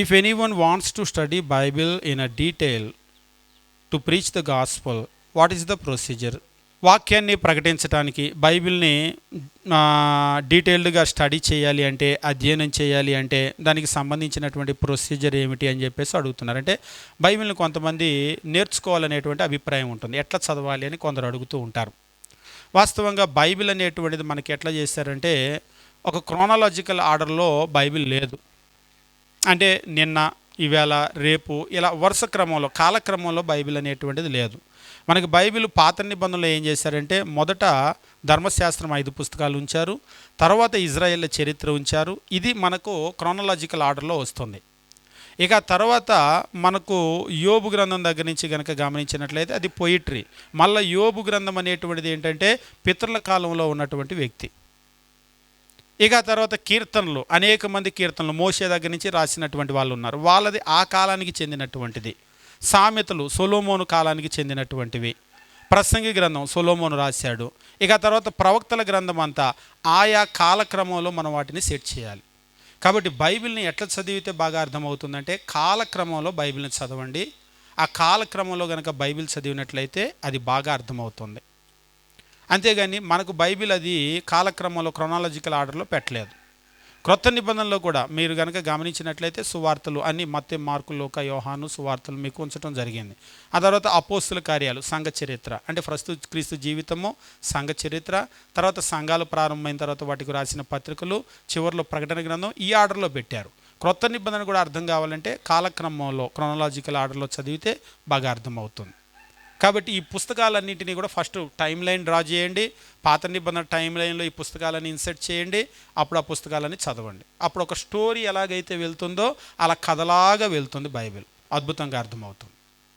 If anyone wants to study Bible in a detail to preach the gospel what is the procedure వాక్యాన్ని ప్రకటించడానికి బైబిల్ని డీటెయిల్డ్గా study చేయాలి అంటే అధ్యయనం చేయాలి అంటే దానికి సంబంధించినటువంటి ప్రొసీజర్ ఏమిటి అని చెప్పేసి అడుగుతున్నారు. అంటే బైబిల్ని కొంతమంది నేర్చుకోవాలనేటువంటి అభిప్రాయం ఉంటుంది. ఎట్లా చదవాలి అని కొందరు అడుగుతూ ఉంటారు. వాస్తవంగా బైబిల్ అనేటువంటిది మనకి ఎట్లా చేశారంటే ఒక క్రోనాలజికల్ ఆర్డర్లో బైబిల్ లేదు. అంటే నిన్న ఈవేళ రేపు ఇలా వరుస క్రమంలో కాలక్రమంలో బైబిల్ అనేటువంటిది లేదు. మనకి బైబిల్ పాత నిబంధనలు ఏం చేశారంటే మొదట ధర్మశాస్త్రం ఐదు పుస్తకాలు ఉంచారు తర్వాత ఇజ్రాయెల్ చరిత్ర ఉంచారు. ఇది మనకు క్రోనలాజికల్ ఆర్డర్లో వస్తుంది. ఇక తర్వాత మనకు యోబు గ్రంథం దగ్గర నుంచి కనుక గమనించినట్లయితే అది పొయిట్రీ. మళ్ళీ యోబు గ్రంథం అనేటువంటిది ఏంటంటే పితరుల కాలంలో ఉన్నటువంటి వ్యక్తి. ఇక తర్వాత కీర్తనలు అనేక మంది కీర్తనలు మోసే దగ్గర నుంచి రాసినటువంటి వాళ్ళు ఉన్నారు. వాళ్ళది ఆ కాలానికి చెందినటువంటిది. సామెతలు సొలోమోను కాలానికి చెందినటువంటివి. ప్రసంగి గ్రంథం సొలోమోను రాశాడు. ఇక తర్వాత ప్రవక్తల గ్రంథం అంతా ఆయా కాలక్రమంలో మనం వాటిని సెట్ చేయాలి. కాబట్టి బైబిల్ని ఎట్లా చదివితే బాగా అర్థమవుతుందంటే కాలక్రమంలో బైబిల్ని చదవండి. ఆ కాలక్రమంలో కనుక బైబిల్ చదివినట్లయితే అది బాగా అర్థమవుతుంది. అంతేగాని మనకు బైబిల్ అది కాలక్రమంలో క్రొనాలజికల్ ఆర్డర్లో పెట్టలేదు. క్రొత్త నిబంధనలో కూడా మీరు కనుక గమనించినట్లయితే సువార్తలు అన్ని మత్య మార్కు లోక యోహాను సువార్తలు మీకు ఉంచడం జరిగింది. ఆ తర్వాత అపోస్తుల కార్యాలు సంఘ చరిత్ర. అంటే ప్రస్తుత క్రీస్తు జీవితము సంఘ చరిత్ర తర్వాత సంఘాలు ప్రారంభమైన తర్వాత వాటికి రాసిన పత్రికలు చివరిలో ప్రకటన గ్రంథం ఈ ఆర్డర్లో పెట్టారు. క్రొత్త నిబంధన కూడా అర్థం కావాలంటే కాలక్రమంలో క్రొనలాజికల్ ఆర్డర్లో చదివితే బాగా అర్థమవుతుంది. కాబట్టి ఈ పుస్తకాలన్నింటినీ కూడా ఫస్ట్ టైం లైన్ డ్రా చేయండి. పాత నిబంధన టైం లైన్లో ఈ పుస్తకాలని ఇన్సర్ట్ చేయండి. అప్పుడు ఆ పుస్తకాలని చదవండి. అప్పుడు ఒక స్టోరీ ఎలాగైతే వెళ్తుందో అలా కథలాగా వెళ్తుంది బైబిల్. అద్భుతంగా అర్థమవుతుంది.